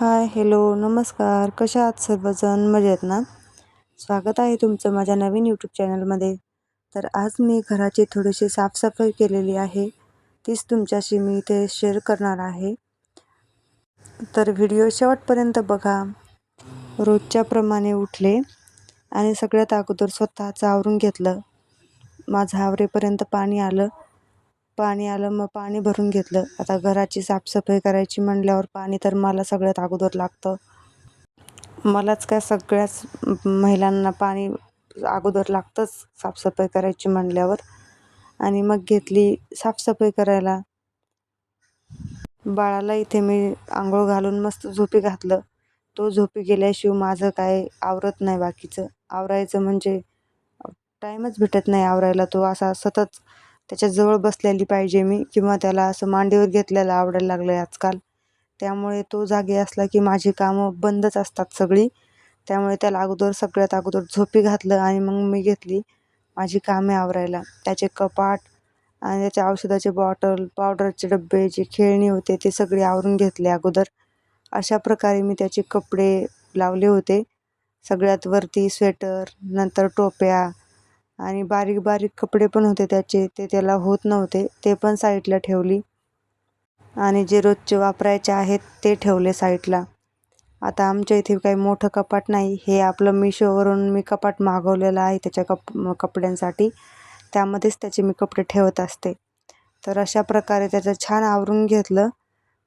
Hi hello नमस्कार. कशा आहात सर्वजण? मजेत ना? स्वागत आहे तुमचं माझ्या नवीन यूट्यूब चॅनलमध्ये तर आज मी घराची थोडीशी साफसफाई केलेली आहे. तीच तुमच्याशी मी इथे शेअर करणार आहे. तर व्हिडिओ शेवटपर्यंत बघा. रोजच्याप्रमाणे उठले आणि सगळ्यात अगोदर स्वतःचं आवरून घेतलं. माझं आवरेपर्यंत पाणी आलं. पाणी आलं मग पाणी भरून घेतलं. आता घराची साफसफाई करायची म्हणल्यावर पाणी तर मला सगळ्यात अगोदर लागतं. मलाच काय सगळ्याच महिलांना पाणी अगोदर लागतंच साफसफाई करायची म्हणल्यावर. आणि मग घेतली साफसफाई करायला. बाळाला इथे मी आंघोळ घालून मस्त झोपी घातलं. तो झोपी गेल्याशिवाय माझं काय आवरत नाही बाकीचं. आवरायचं म्हणजे टाईमच भेटत नाही आवरायला. तो असा सतत त्याच्याजवळ बसलेली पाहिजे मी किंवा त्याला असं मांडीवर घेतलेलं आवडायला लागलं आहे आजकाल. त्यामुळे तो जागी असला की माझी कामं बंदच असतात सगळी. त्यामुळे त्याला अगोदर सगळ्यात अगोदर झोपी घातलं आणि मग मी घेतली माझी कामे आवरायला. त्याचे कपाट आणि त्याच्या औषधाचे बॉटल पावडरचे डब्बे जे खेळणी होते ते सगळे आवरून घेतले अगोदर. अशा प्रकारे मी त्याचे कपडे लावले होते. सगळ्यात वरती स्वेटर नंतर टोप्या आणि बारीक बारीक कपडे पण होते त्याचे ते त्याला होत नव्हते ते पण साईडला ठेवली. आणि जे रोजचे वापरायचे आहेत ते ठेवले साईडला आता आमच्या इथे काही मोठं कपाट नाही हे आपलं मिशोवरून मी कपाट मागवलेलं आहे त्याच्या कप कपड्यांसाठी. त्यामध्येच त्याचे मी कपडे ठेवत असते. तर अशा प्रकारे त्याचं छान आवरून घेतलं.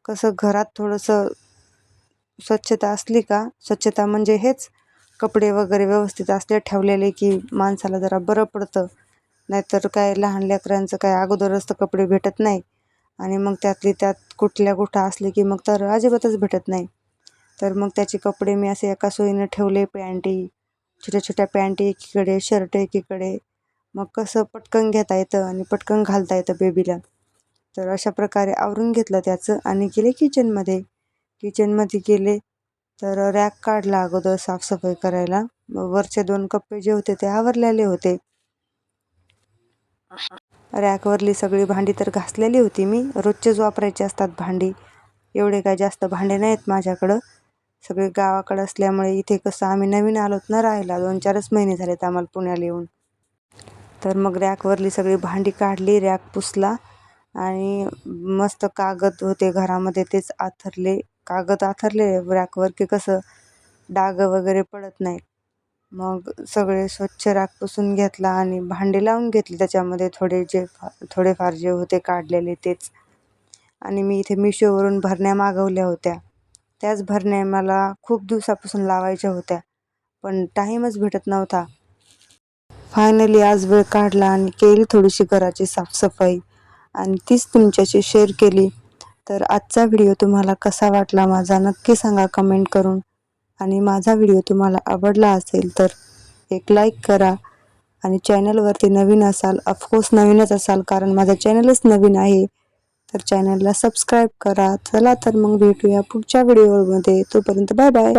कसं घरात थोडंसं स्वच्छता असली का स्वच्छता म्हणजे हेच कपडे वगैरे व्यवस्थित असले ठेवलेले की माणसाला जरा बरं पडतं. नाहीतर काय लहान लेकरांचं काय अगोदरच तर कपडे भेटत नाही. आणि मग त्यातली त्यात कुठल्या कुठं असले की मग तर अजिबातच भेटत नाही. तर मग त्याचे कपडे मी असे एका सोयीनं ठेवले पॅन्टी छोट्या छोट्या पॅन्टी एकीकडे शर्ट एकीकडे. मग कसं पटकन घेता येतं आणि पटकन घालता येतं बेबीला तर अशा प्रकारे आवरून घेतलं त्याचं आणि गेले किचनमध्ये किचनमध्ये गेले तर रॅक काढला अगोदर साफसफाई करायला. वरचे दोन कप्पे जे होते ते आवरलेले होते. रॅकवरली सगळी भांडी तर घासलेली होती मी. रोजचेच वापरायचे असतात भांडी. एवढे काय जास्त भांडे नाहीत माझ्याकडं. सगळे गावाकडं असल्यामुळे इथे कसं आम्ही नवीन आलोत ना राहायला. दोन चारच महिने झालेत आम्हाला पुण्याला येऊन. तर मग रॅकवरली सगळी भांडी काढली. रॅक पुसला आणि मस्त कागद होते घरामध्ये. तेच आथरले. कागद आथरलेले रॅकवर की कसं डाग वगैरे पडत नाहीत. मग सगळे स्वच्छ रॅक पुसून घेतला आणि भांडी लावून घेतली. त्याच्यामध्ये थोडे जे फा थोडेफार जे होते काढलेले तेच. आणि मी इथे मिशोवरून भरण्या मागवल्या होत्या. त्याच भरण्या मला खूप दिवसापासून लावायच्या होत्या पण टाईमच भेटत नव्हता. फायनली आज वेळ काढला आणि केली थोडीशी घराची साफसफाई. आणि तीच तुमच्याशी शेअर केली. तर आजचा व्हिडिओ तुम्हाला कसा वाटला माझा नक्की सांगा कमेंट करून. आणि माझा व्हिडिओ तुम्हाला आवडला असेल तर एक लाईक करा. आणि चॅनलवरती नवीन असाल ऑफकोर्स नवीनच असाल कारण माझा चॅनलच नवीन आहे तर चॅनलला सबस्क्राईब करा. चला तर मग भेटूया पुढच्या व्हिडिओमध्ये. तोपर्यंत बाय बाय